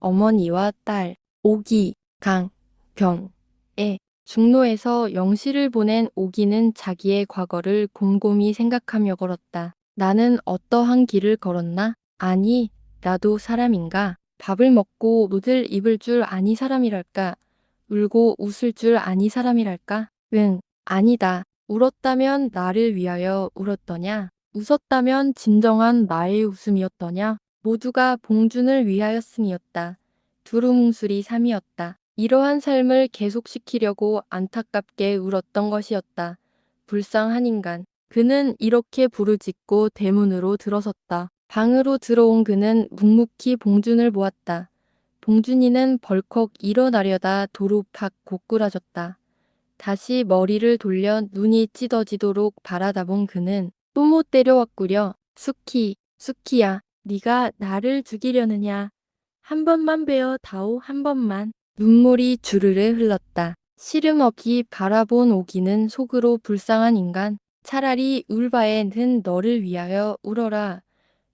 어머니와 딸, 오기, 강, 경에 중로에서 영시를 보낸 오기는 자기의 과거를 곰곰이 생각하며 걸었다. 나는 어떠한 길을 걸었나? 아니, 나도 사람인가? 밥을 먹고 옷을 입을 줄 아니 사람이랄까? 울고 웃을 줄 아니 사람이랄까? 응, 아니다. 울었다면 나를 위하여 울었더냐? 웃었다면 진정한 나의 웃음이었더냐? 모두가 봉준을 위하였음이었다. 두루뭉술이 삼이었다. 이러한 삶을 계속시키려고 안타깝게 울었던 것이었다. 불쌍한 인간. 그는 이렇게 부르짖고 대문으로 들어섰다. 방으로 들어온 그는 묵묵히 봉준을 보았다. 봉준이는 벌컥 일어나려다 도루팍 고꾸라졌다. 다시 머리를 돌려 눈이 찢어지도록 바라다본 그는 또못 때려왔구려. 수키, 수키야, 네가 나를 죽이려느냐. 한 번만 베어 다오 한 번만. 눈물이 주르르 흘렀다. 시름 없이 바라본 오기는 속으로 불쌍한 인간. 차라리 울 바에는 너를 위하여 울어라.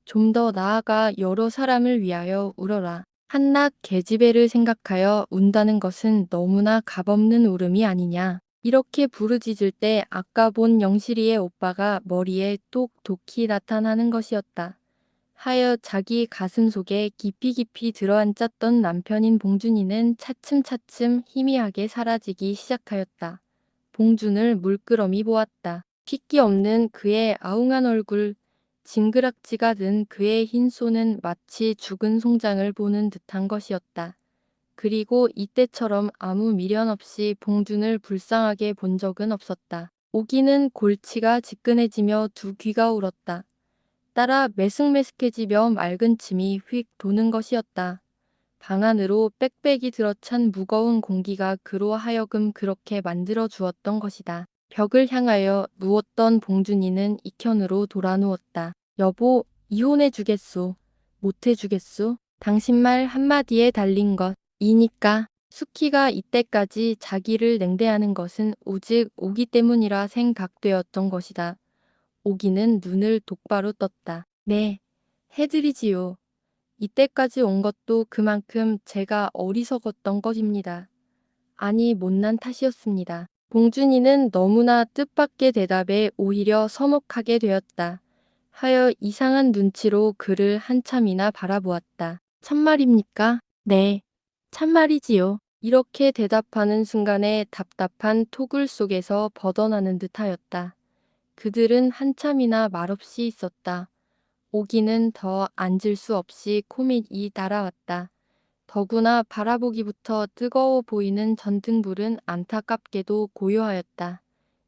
좀 더 나아가 여러 사람을 위하여 울어라. 한낱 계집애를 생각하여 운다는 것은 너무나 값없는 울음이 아니냐. 이렇게 부르짖을 때 아까 본 영실이의 오빠가 머리에 똑똑히 나타나는 것이었다. 하여 자기 가슴 속에 깊이 깊이 들어앉았던 남편인 봉준이는 차츰차츰 희미하게 사라지기 시작하였다. 봉준을 물끄러미 보았다. 핏기 없는 그의 아웅한 얼굴, 징그락지가 든 그의 흰 손은 마치 죽은 송장을 보는 듯한 것이었다. 그리고 이때처럼 아무 미련 없이 봉준을 불쌍하게 본 적은 없었다. 오기는 골치가 지끈해지며 두 귀가 울었다. 따라 매승매승해지며 맑은 침이 휙 도는 것이었다. 방 안으로 빽빽이 들어찬 무거운 공기가 그로 하여금 그렇게 만들어 주었던 것이다. 벽을 향하여 누웠던 봉준이는 이켠으로 돌아 누웠다. 여보, 이혼해 주겠소. 못해 주겠소. 당신 말 한마디에 달린 것. 이니까 수키가 이때까지 자기를 냉대하는 것은 오직 오기 때문이라 생각되었던 것이다. 오기는 눈을 똑바로 떴다. 네, 해드리지요. 이때까지 온 것도 그만큼 제가 어리석었던 것입니다. 아니 못난 탓이었습니다. 봉준이는 너무나 뜻밖의 대답에 오히려 서먹하게 되었다. 하여 이상한 눈치로 그를 한참이나 바라보았다. 참말입니까? 네, 참말이지요. 이렇게 대답하는 순간에 답답한 토굴 속에서 벗어나는 듯하였다. 그들은 한참이나 말없이 있었다. 오기는 더 앉을 수 없이 코밑이 날아왔다. 더구나 바라보기부터 뜨거워 보이는 전등불은 안타깝게도 고요하였다.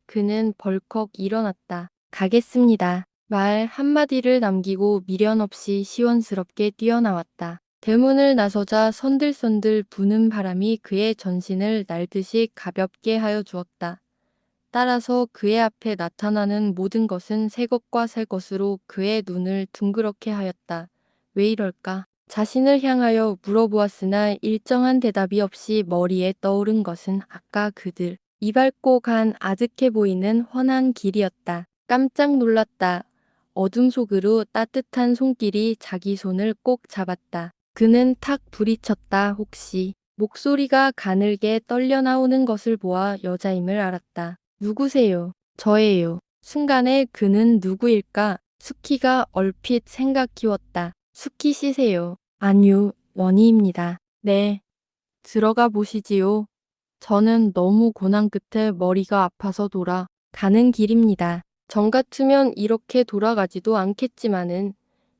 그는 벌컥 일어났다. 가겠습니다. 말 한마디를 남기고 미련 없이 시원스럽게 뛰어나왔다. 대문을 나서자 선들선들 부는 바람이 그의 전신을 날듯이 가볍게 하여 주었다. 따라서 그의 앞에 나타나는 모든 것은 새 것과 새 것으로 그의 눈을 둥그렇게 하였다. 왜 이럴까? 자신을 향하여 물어보았으나 일정한 대답이 없이 머리에 떠오른 것은 아까 그들 이 밟고 간 아득해 보이는 훤한 길이었다. 깜짝 놀랐다. 어둠 속으로 따뜻한 손길이 자기 손을 꼭 잡았다. 그는 탁 부리쳤다 혹시 목소리가 가늘게 떨려 나오는 것을 보아 여자임을 알았다. 누구세요? 저예요. 순간에 그는 누구일까? 수키가 얼핏 생각 키웠다. 수키 씨세요? 아니요, 원희입니다. 네. 들어가 보시지요. 저는 너무 고난 끝에 머리가 아파서 돌아 가는 길입니다. 정 같으면 이렇게 돌아가지도 않겠지만은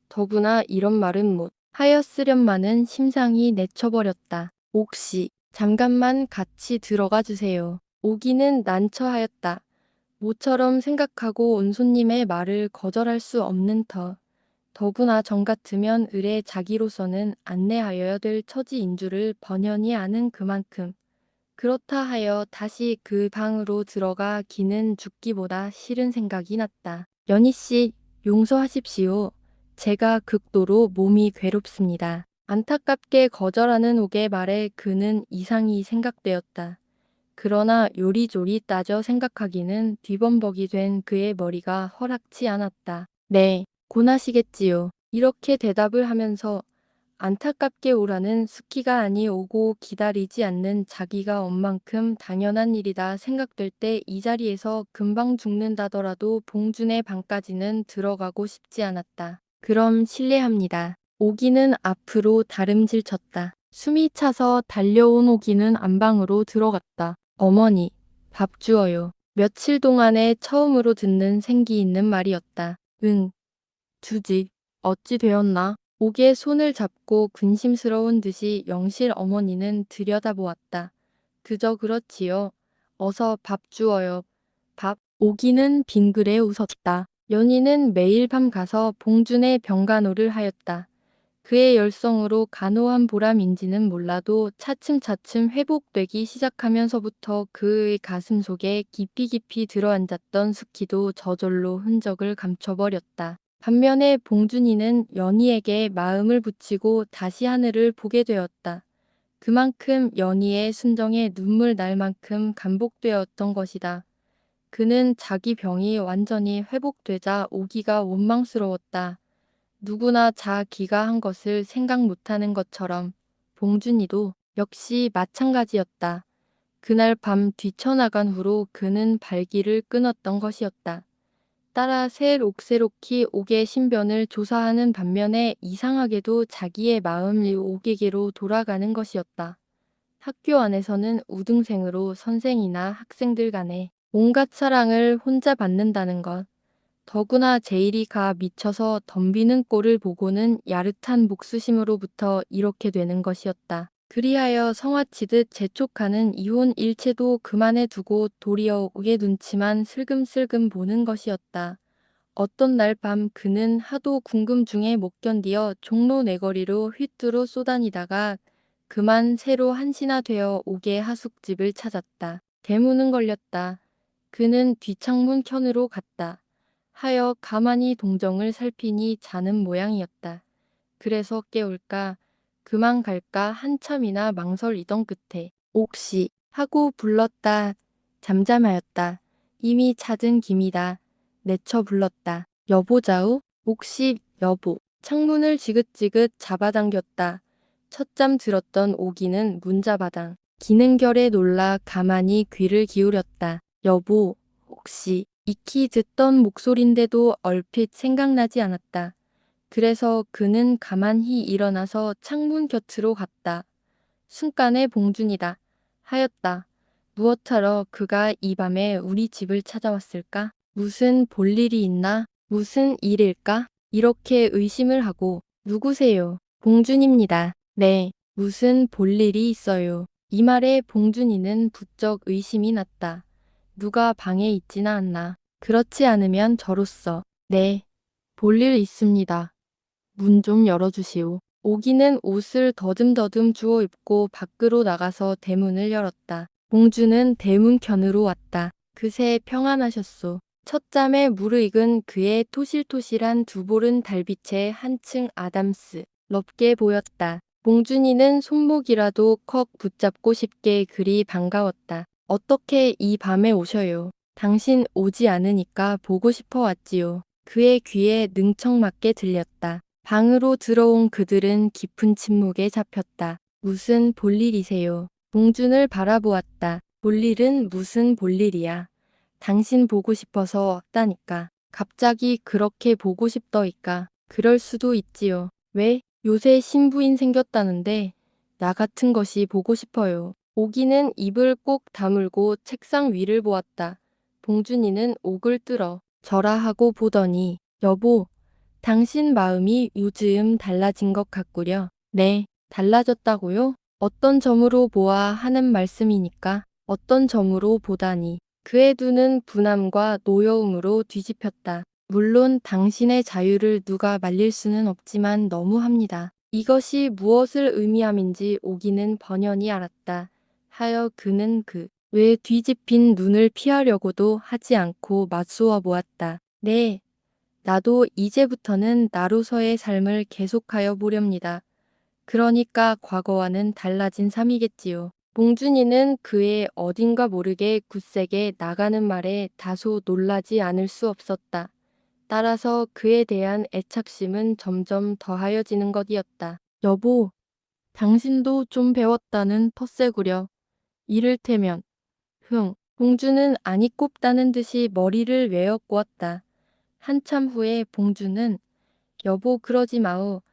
더구나 이런 말은 못 하였으련마는 심상이 내쳐버렸다. 옥시, 잠깐만 같이 들어가 주세요. 오기는 난처하였다. 모처럼 생각하고 온 손님의 말을 거절할 수 없는 터. 더구나 정 같으면 을의 자기로서는 안내하여야 될 처지인 줄을 번연히 아는 그만큼. 그렇다 하여 다시 그 방으로 들어가 기는 죽기보다 싫은 생각이 났다. 연희 씨, 용서하십시오. 제가 극도로 몸이 괴롭습니다. 안타깝게 거절하는 옥의 말에 그는 이상이 생각되었다. 그러나 요리조리 따져 생각하기는 뒤범벅이 된 그의 머리가 허락치 않았다. 네, 고나시겠지요. 이렇게 대답을 하면서 안타깝게 오라는 스키가 아니 오고 기다리지 않는 자기가 엄만큼 당연한 일이다 생각될 때 이 자리에서 금방 죽는다더라도 봉준의 방까지는 들어가고 싶지 않았다. 그럼 실례합니다. 오기는 앞으로 다름질 쳤다. 숨이 차서 달려온 오기는 안방으로 들어갔다. 어머니, 밥 주어요. 며칠 동안에 처음으로 듣는 생기 있는 말이었다. 응, 주지. 어찌 되었나? 옥의 손을 잡고 근심스러운 듯이 영실 어머니는 들여다보았다. 그저 그렇지요. 어서 밥 주어요. 밥. 오기는 빙그레 웃었다. 연희는 매일 밤 가서 봉준의 병간호를 하였다. 그의 열성으로 간호한 보람인지는 몰라도 차츰차츰 회복되기 시작하면서부터 그의 가슴 속에 깊이 깊이 들어앉았던 스키도 저절로 흔적을 감춰버렸다. 반면에 봉준이는 연희에게 마음을 붙이고 다시 하늘을 보게 되었다. 그만큼 연희의 순정에 눈물 날 만큼 감복되었던 것이다. 그는 자기 병이 완전히 회복되자 오기가 원망스러웠다. 누구나 자기가 한 것을 생각 못하는 것처럼 봉준이도 역시 마찬가지였다. 그날 밤 뒤쳐나간 후로 그는 발기를 끊었던 것이었다. 따라 새록새록히 옥의 신변을 조사하는 반면에 이상하게도 자기의 마음이 옥에게로 돌아가는 것이었다. 학교 안에서는 우등생으로 선생이나 학생들 간에 온갖 사랑을 혼자 받는다는 것. 더구나 제일이가 미쳐서 덤비는 꼴을 보고는 야릇한 목수심으로부터 이렇게 되는 것이었다. 그리하여 성화치듯 재촉하는 이혼 일체도 그만해 두고 도리어 옥의 눈치만 슬금슬금 보는 것이었다. 어떤 날 밤 그는 하도 궁금 중에 못 견디어 종로 내거리로 휘뚜루 쏘다니다가 그만 새로 한시나 되어 옥의 하숙집을 찾았다. 대문은 걸렸다. 그는 뒷창문 켠으로 갔다. 하여 가만히 동정을 살피니 자는 모양이었다. 그래서 깨울까 그만 갈까 한참이나 망설이던 끝에 옥시 하고 불렀다. 잠잠하였다. 이미 찾은 김이다. 내쳐 불렀다. 여보자우? 옥시 여보. 창문을 지긋지긋 잡아당겼다. 첫잠 들었던 오기는 문자바당. 기능결에 놀라 가만히 귀를 기울였다. 여보, 혹시 익히 듣던 목소린데도 얼핏 생각나지 않았다. 그래서 그는 가만히 일어나서 창문 곁으로 갔다. 순간에 봉준이다. 하였다. 무엇하러 그가 이 밤에 우리 집을 찾아왔을까? 무슨 볼일이 있나? 무슨 일일까? 이렇게 의심을 하고 누구세요? 봉준입니다. 네, 무슨 볼일이 있어요. 이 말에 봉준이는 부쩍 의심이 났다. 누가 방에 있지나 않나. 그렇지 않으면 저로서. 네, 볼일 있습니다. 문 좀 열어주시오. 오기는 옷을 더듬더듬 주워 입고 밖으로 나가서 대문을 열었다. 봉주는 대문 켠으로 왔다. 그새 평안하셨소. 첫잠에 무르익은 그의 토실토실한 두 볼은 달빛에 한층 아담스 럽게 보였다. 봉준이는 손목이라도 컥 붙잡고 싶게 그리 반가웠다. 어떻게 이 밤에 오셔요? 당신 오지 않으니까 보고 싶어 왔지요. 그의 귀에 능청맞게 들렸다. 방으로 들어온 그들은 깊은 침묵에 잡혔다. 무슨 볼일이세요? 봉준을 바라보았다. 볼일은 무슨 볼일이야? 당신 보고 싶어서 왔다니까. 갑자기 그렇게 보고 싶더이까. 그럴 수도 있지요. 왜? 요새 신부인 생겼다는데 나 같은 것이 보고 싶어요. 오기는 입을 꼭 다물고 책상 위를 보았다. 봉준이는 옥을 뚫어 절하 하고 보더니 여보 당신 마음이 요즘 달라진 것 같구려. 네, 달라졌다고요? 어떤 점으로 보아 하는 말씀이니까 어떤 점으로 보다니. 그의 눈은 분함과 노여움으로 뒤집혔다. 물론 당신의 자유를 누가 말릴 수는 없지만 너무합니다. 이것이 무엇을 의미함인지 오기는 번연히 알았다. 하여 그는 그 왜 뒤집힌 눈을 피하려고도 하지 않고 맞소어 보았다. 네, 나도 이제부터는 나로서의 삶을 계속하여 보렵니다. 그러니까 과거와는 달라진 삶이겠지요. 봉준이는 그의 어딘가 모르게 굳세게 나가는 말에 다소 놀라지 않을 수 없었다. 따라서 그에 대한 애착심은 점점 더하여지는 것이었다. 여보, 당신도 좀 배웠다는 텃세구려. 이를테면, 흥, 봉주는 아니 꼽다는 듯이 머리를 외어 꼬았다. 한참 후에 봉주는 여보 그러지 마오.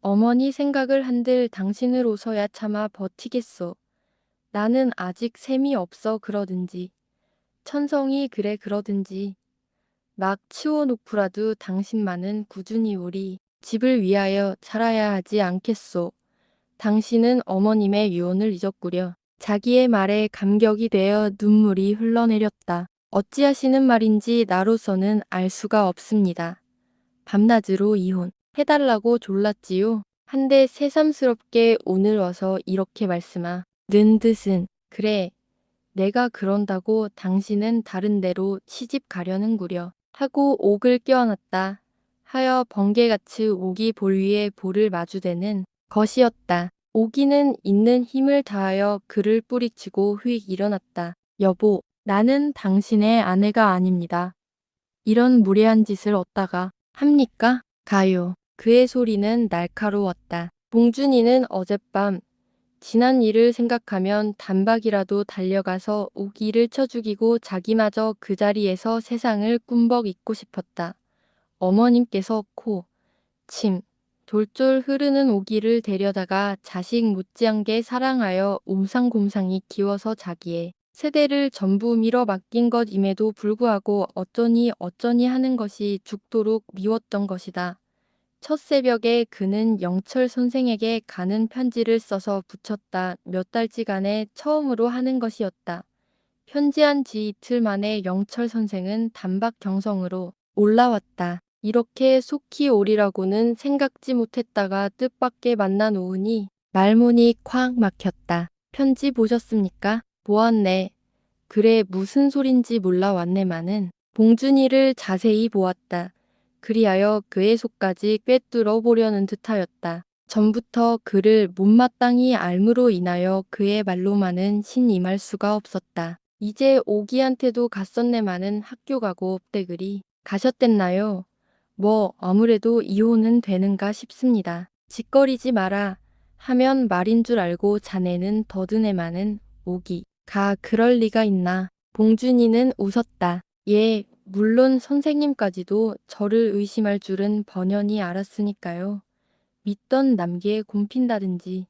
어머니 생각을 한들 당신으로서야 차마 버티겠소. 나는 아직 셈이 없어 그러든지. 천성이 그래 그러든지. 막 치워놓고라도 당신만은 꾸준히 우리 집을 위하여 살아야 하지 않겠소. 당신은 어머님의 유언을 잊었구려. 자기의 말에 감격이 되어 눈물이 흘러내렸다. 어찌하시는 말인지 나로서는 알 수가 없습니다. 밤낮으로 이혼 해달라고 졸랐지요. 한데 새삼스럽게 오늘 와서 이렇게 말씀하. 는 듯은 그래 내가 그런다고 당신은 다른 데로 시집 가려는구려 하고 옥을 껴안았다. 하여 번개같이 옥이 볼 위에 볼을 마주대는 것이었다. 오기는 있는 힘을 다하여 그를 뿌리치고 휙 일어났다. 여보, 나는 당신의 아내가 아닙니다. 이런 무례한 짓을 어디다가 합니까? 가요. 그의 소리는 날카로웠다. 봉준이는 어젯밤 지난 일을 생각하면 단박이라도 달려가서 우기를 쳐 죽이고 자기마저 그 자리에서 세상을 꿈벅 잊고 싶었다. 어머님께서 코, 침, 돌쫄 흐르는 오기를 데려다가 자식 못지않게 사랑하여 옴상곰상히 키워서 자기의 세대를 전부 밀어 맡긴 것임에도 불구하고 어쩌니 어쩌니 하는 것이 죽도록 미웠던 것이다. 첫 새벽에 그는 영철 선생에게 가는 편지를 써서 붙였다. 몇 달지간에 처음으로 하는 것이었다. 편지한 지 이틀 만에 영철 선생은 단박 경성으로 올라왔다. 이렇게 속히 오리라고는 생각지 못했다가 뜻밖의 만나 놓으니 말문이 콱 막혔다. 편지 보셨습니까? 보았네. 그래 무슨 소린지 몰라 왔네마는 봉준이를 자세히 보았다. 그리하여 그의 속까지 꿰뚫어 보려는 듯하였다. 전부터 그를 못마땅히 알므로 인하여 그의 말로만은 신임할 수가 없었다. 이제 오기한테도 갔었네마는 학교 가고 없대그리 가셨댔나요? 뭐 아무래도 이혼은 되는가 싶습니다. 짓거리지 마라 하면 말인 줄 알고 자네는 더드네마는 오기 가 그럴 리가 있나. 봉준이는 웃었다. 예, 물론 선생님까지도 저를 의심할 줄은 번연히 알았으니까요. 믿던 남기에 곰핀다든지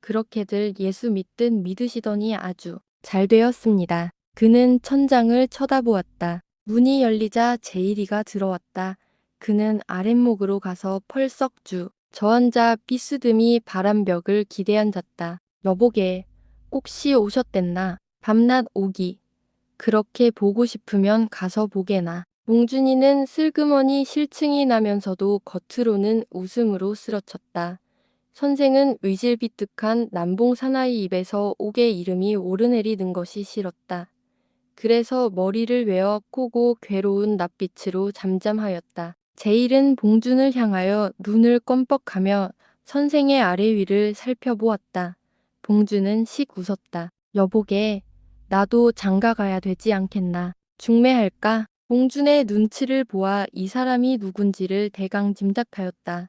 그렇게들 예수 믿듯 믿으시더니 아주 잘 되었습니다. 그는 천장을 쳐다보았다. 문이 열리자 제일이가 들어왔다. 그는 아랫목으로 가서 펄썩주 저앉아 삐스듬히 바람벽을 기대 앉았다. 여보게 혹시 오셨댔나? 밤낮 오기. 그렇게 보고 싶으면 가서 보게나. 봉준이는 슬그머니 실증이 나면서도 겉으로는 웃음으로 쓰러쳤다. 선생은 의질비뜩한 남봉 사나이 입에서 옥의 이름이 오르내리는 것이 싫었다. 그래서 머리를 외어 꼬고 괴로운 낯빛으로 잠잠하였다. 제일은 봉준을 향하여 눈을 껌뻑하며 선생의 아래 위를 살펴보았다. 봉준은 씩 웃었다. 여보게, 나도 장가 가야 되지 않겠나. 중매할까? 봉준의 눈치를 보아 이 사람이 누군지를 대강 짐작하였다.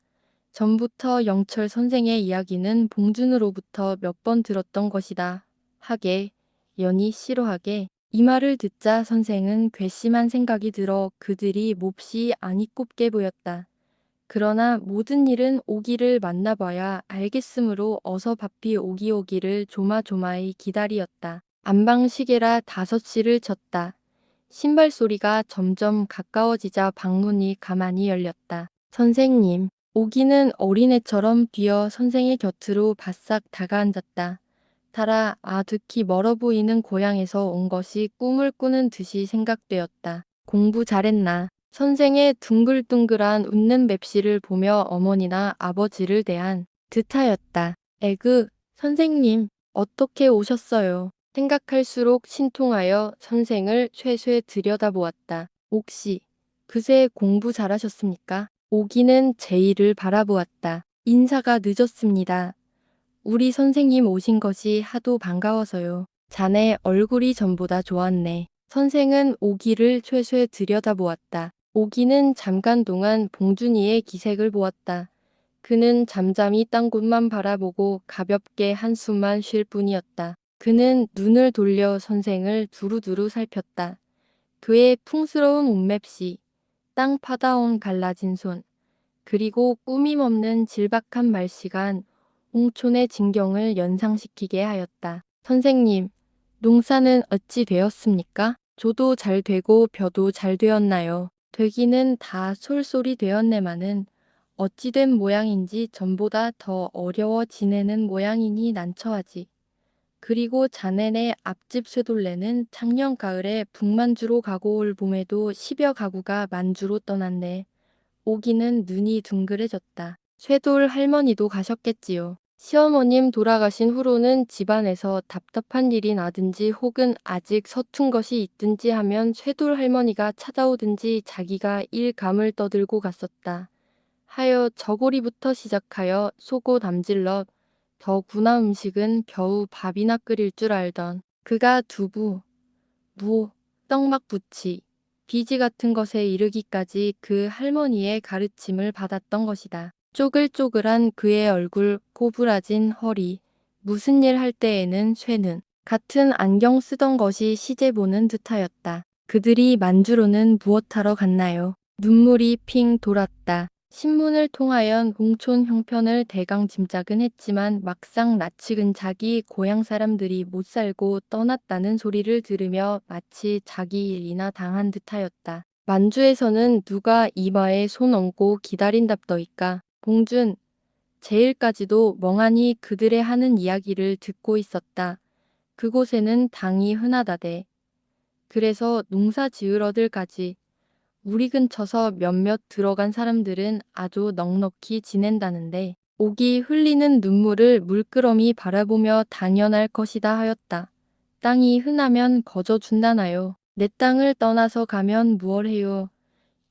전부터 영철 선생의 이야기는 봉준으로부터 몇 번 들었던 것이다. 하게, 연이 싫어하게, 이 말을 듣자 선생은 괘씸한 생각이 들어 그들이 몹시 안이 꼽게 보였다. 그러나 모든 일은 오기를 만나봐야 알겠으므로 어서 바삐 오기 오기를 조마조마히 기다리었다. 안방 시계라 다섯 시를 쳤다. 신발 소리가 점점 가까워지자 방문이 가만히 열렸다. 선생님, 오기는 어린애처럼 뛰어 선생의 곁으로 바싹 다가앉았다. 달아 아득히 멀어 보이는 고향에서 온 것이 꿈을 꾸는 듯이 생각되었다. 공부 잘했나? 선생의 둥글둥글한 웃는 맵시를 보며 어머니나 아버지를 대한 듯하였다. 에그, 선생님, 어떻게 오셨어요? 생각할수록 신통하여 선생을 쇠쇠 들여다보았다. 옥씨, 그새 공부 잘하셨습니까? 오기는 제이를 바라보았다. 인사가 늦었습니다. 우리 선생님 오신 것이 하도 반가워서요. 자네 얼굴이 전보다 좋았네. 선생은 오기를 쇠쇠 들여다보았다. 오기는 잠깐 동안 봉준이의 기색을 보았다. 그는 잠잠히 딴 곳만 바라보고 가볍게 한숨만 쉴 뿐이었다. 그는 눈을 돌려 선생을 두루두루 살폈다. 그의 풍스러운 옷맵시, 땅 파다온 갈라진 손, 그리고 꾸밈없는 질박한 말시간 옹촌의 진경을 연상시키게 하였다. 선생님, 농사는 어찌 되었습니까? 조도 잘 되고 벼도 잘 되었나요? 되기는 다 솔솔이 되었네마는 어찌된 모양인지 전보다 더 어려워 지내는 모양이니 난처하지. 그리고 자네네 앞집 쇠돌레는 작년 가을에 북만주로 가고 올 봄에도 십여 가구가 만주로 떠났네. 오기는 눈이 둥그레졌다. 쇠돌 할머니도 가셨겠지요. 시어머님 돌아가신 후로는 집안에서 답답한 일이 나든지 혹은 아직 서툰 것이 있든지 하면 쇠돌 할머니가 찾아오든지 자기가 일감을 떠들고 갔었다. 하여 저고리부터 시작하여 속옷 암질럿, 더구나 음식은 겨우 밥이나 끓일 줄 알던 그가 두부, 무, 떡막 부치, 비지 같은 것에 이르기까지 그 할머니의 가르침을 받았던 것이다. 쪼글쪼글한 그의 얼굴, 고부라진 허리, 무슨 일 할 때에는 쇠는 같은 안경 쓰던 것이 시제 보는 듯하였다. 그들이 만주로는 무엇하러 갔나요? 눈물이 핑 돌았다. 신문을 통하여 봉촌 형편을 대강 짐작은 했지만 막상 낯익은 자기 고향 사람들이 못 살고 떠났다는 소리를 들으며 마치 자기 일이나 당한 듯하였다. 만주에서는 누가 이마에 손 얹고 기다린답더이까. 봉준, 제일까지도 멍하니 그들의 하는 이야기를 듣고 있었다. 그곳에는 당이 흔하다대. 그래서 농사 지으러들까지 우리 근처서 몇몇 들어간 사람들은 아주 넉넉히 지낸다는데 옥이 흘리는 눈물을 물끄러미 바라보며 당연할 것이다 하였다. 땅이 흔하면 거저 준다나요. 내 땅을 떠나서 가면 무얼 해요.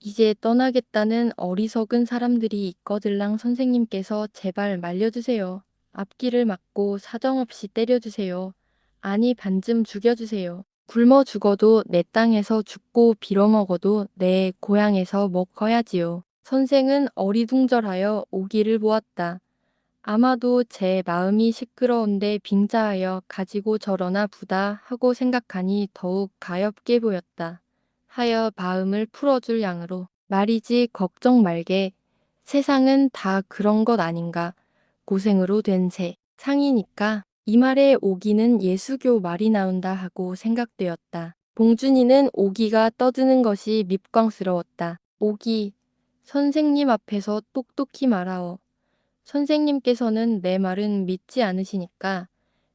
이제 떠나겠다는 어리석은 사람들이 있거들랑 선생님께서 제발 말려주세요. 앞길을 막고 사정없이 때려주세요. 아니 반쯤 죽여주세요. 굶어 죽어도 내 땅에서 죽고 빌어먹어도 내 고향에서 먹어야지요. 선생은 어리둥절하여 오기를 보았다. 아마도 제 마음이 시끄러운데 빙자하여 가지고 저러나 부다 하고 생각하니 더욱 가엾게 보였다. 하여 마음을 풀어줄 양으로 말이지 걱정 말게 세상은 다 그런 것 아닌가 고생으로 된새 상이니까 이 말에 오기는 예수교 말이 나온다 하고 생각되었다. 봉준이는 오기가 떠드는 것이 밉광스러웠다. 오기, 선생님 앞에서 똑똑히 말하오. 선생님께서는 내 말은 믿지 않으시니까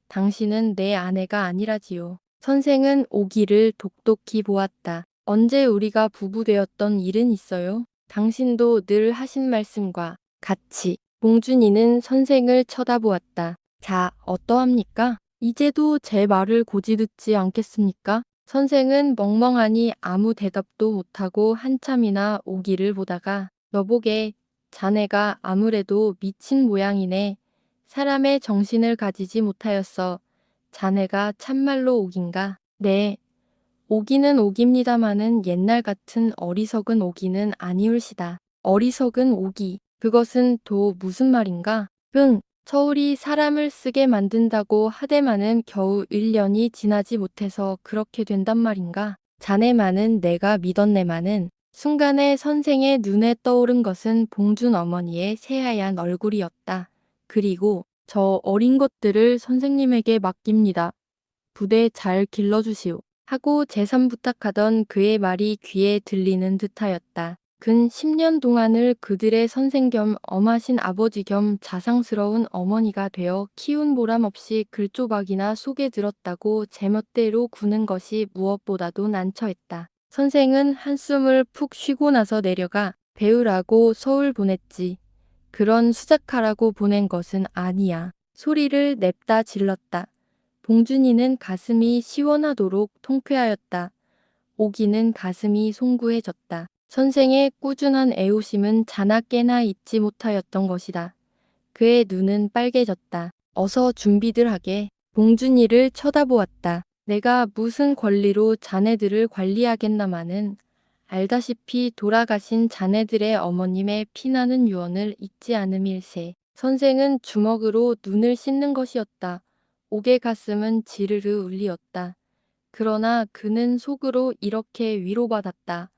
당신은 내 아내가 아니라지요. 선생은 오기를 독독히 보았다. 언제 우리가 부부되었던 일은 있어요? 당신도 늘 하신 말씀과 같이 봉준이는 선생을 쳐다보았다. 자, 어떠합니까? 이제도 제 말을 고지 듣지 않겠습니까? 선생은 멍멍하니 아무 대답도 못하고 한참이나 오기를 보다가 여보게 자네가 아무래도 미친 모양이네. 사람의 정신을 가지지 못하였어. 자네가 참말로 오긴가? 네. 오기는 오깁니다마는 옛날 같은 어리석은 오기는 아니울시다. 어리석은 오기. 그것은 또 무슨 말인가? 응, 서울이 사람을 쓰게 만든다고 하대마는 겨우 1년이 지나지 못해서 그렇게 된단 말인가? 자네만은 내가 믿었네마는 순간에 선생의 눈에 떠오른 것은 봉준 어머니의 새하얀 얼굴이었다. 그리고 저 어린 것들을 선생님에게 맡깁니다. 부대 잘 길러주시오. 하고 재산 부탁하던 그의 말이 귀에 들리는 듯하였다. 근 10년 동안을 그들의 선생 겸 엄하신 아버지 겸 자상스러운 어머니가 되어 키운 보람 없이 글조박이나 속에 들었다고 제멋대로 구는 것이 무엇보다도 난처했다. 선생은 한숨을 푹 쉬고 나서 내려가 배우라고 서울 보냈지. 그런 수작하라고 보낸 것은 아니야. 소리를 냅다 질렀다. 봉준이는 가슴이 시원하도록 통쾌하였다. 오기는 가슴이 송구해졌다. 선생의 꾸준한 애호심은 자나깨나 잊지 못하였던 것이다. 그의 눈은 빨개졌다. 어서 준비들 하게. 봉준이를 쳐다보았다. 내가 무슨 권리로 자네들을 관리하겠나마는 알다시피 돌아가신 자네들의 어머님의 피나는 유언을 잊지 않음일세. 선생은 주먹으로 눈을 씻는 것이었다. 옥의 가슴은 지르르 울리었다. 그러나 그는 속으로 이렇게 위로받았다.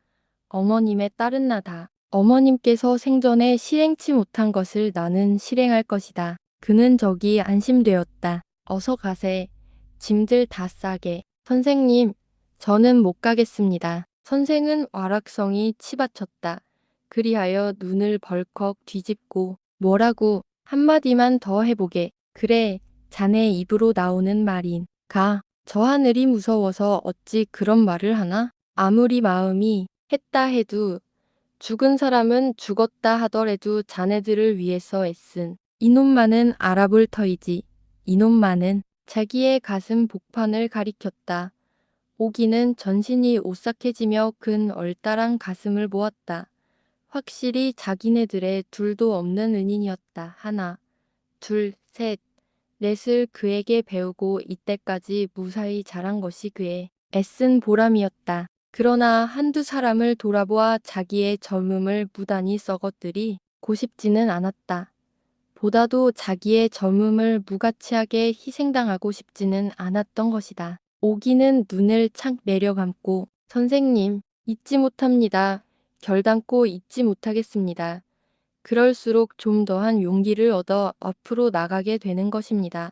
어머님의 딸은 나다. 어머님께서 생전에 실행치 못한 것을 나는 실행할 것이다. 그는 저기 안심되었다. 어서 가세. 짐들 다 싸게. 선생님, 저는 못 가겠습니다. 선생은 와락성이 치받쳤다. 그리하여 눈을 벌컥 뒤집고 뭐라고 한마디만 더 해보게. 그래, 자네 입으로 나오는 말인. 가. 저 하늘이 무서워서 어찌 그런 말을 하나? 아무리 마음이 했다 해도 죽은 사람은 죽었다 하더라도 자네들을 위해서 애쓴 이놈만은 알아볼 터이지. 이놈만은 자기의 가슴 복판을 가리켰다. 오기는 전신이 오싹해지며 근 얼따란 가슴을 보았다. 확실히 자기네들의 둘도 없는 은인이었다. 하나, 둘, 셋, 넷을 그에게 배우고 이때까지 무사히 자란 것이 그의 애쓴 보람이었다. 그러나 한두 사람을 돌아보아 자기의 젊음을 무단히 썩어들이 고싶지는 않았다. 보다도 자기의 젊음을 무가치하게 희생당하고 싶지는 않았던 것이다. 오기는 눈을 착 내려감고 선생님 잊지 못합니다. 결단코 잊지 못하겠습니다. 그럴수록 좀 더한 용기를 얻어 앞으로 나가게 되는 것입니다.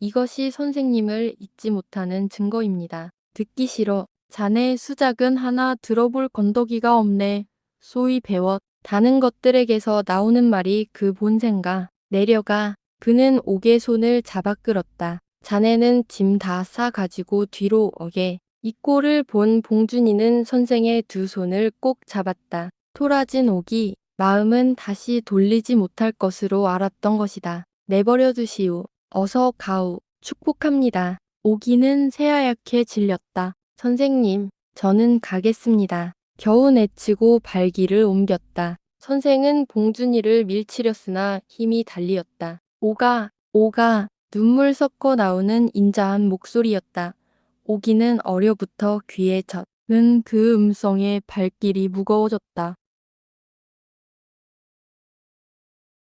이것이 선생님을 잊지 못하는 증거입니다. 듣기 싫어. 자네의 수작은 하나 들어볼 건더기가 없네. 소위 배웠. 다는 것들에게서 나오는 말이 그 본생가. 내려가. 그는 옥의 손을 잡아 끌었다. 자네는 짐 다 싸 가지고 뒤로 어게. 이 꼴을 본 봉준이는 선생의 두 손을 꼭 잡았다. 토라진 옥이 마음은 다시 돌리지 못할 것으로 알았던 것이다. 내버려 두시오. 어서 가오. 축복합니다. 오기는 새하얗게 질렸다. 선생님, 저는 가겠습니다. 겨우 내치고 발길을 옮겼다. 선생은 봉준이를 밀치렸으나 힘이 달리었다. 오가, 오가, 눈물 섞어 나오는 인자한 목소리였다. 오기는 어려부터 귀에 젖는 그 음성에 발길이 무거워졌다.